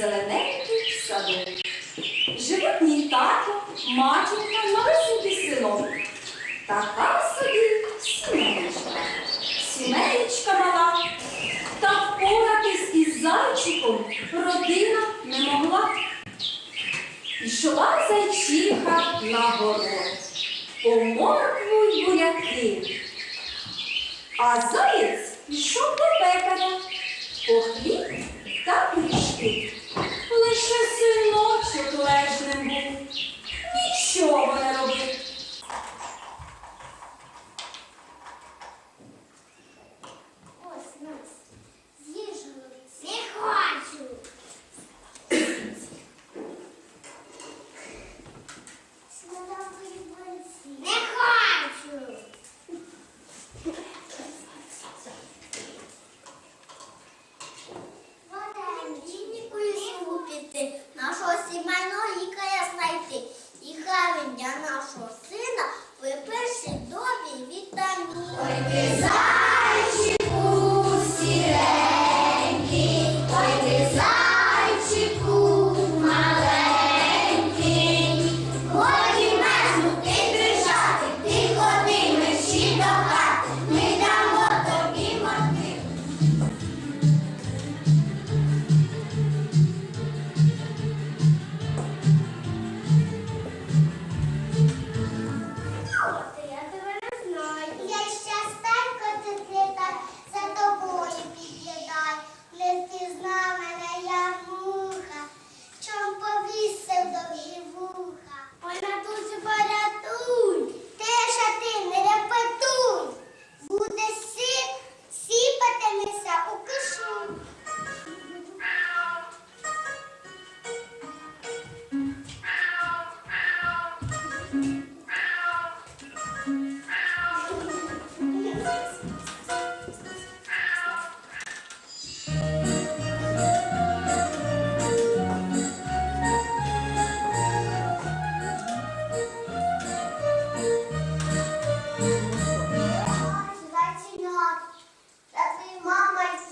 Зелененький садок. Живуть тато, матінка, малесенький синок. Така собі сімеєчка. Сімеєчка мала. Та впоратись із зайчиком родина не могла. Ішла зайчиха на город, по моркву й буряки. А заєць йшов до пекаря, по хліб та пиріжки лише синочок лежним був, нічого не робив.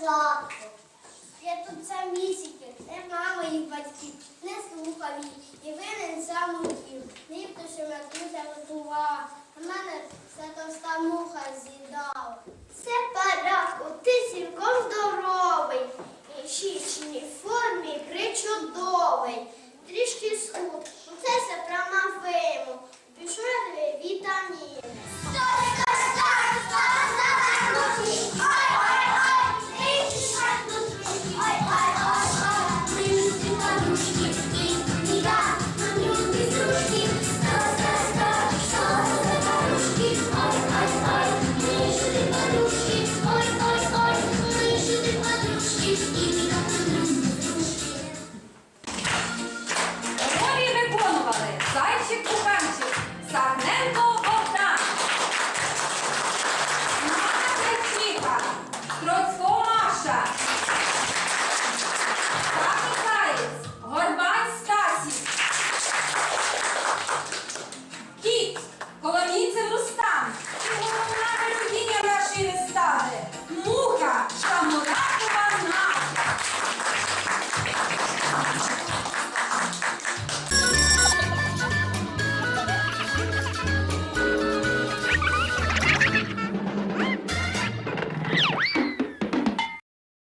тату. Я тут сам місяці, не мама і батьки, не слухав її, і винен сам утім. Ніхто ще мене тут заготував.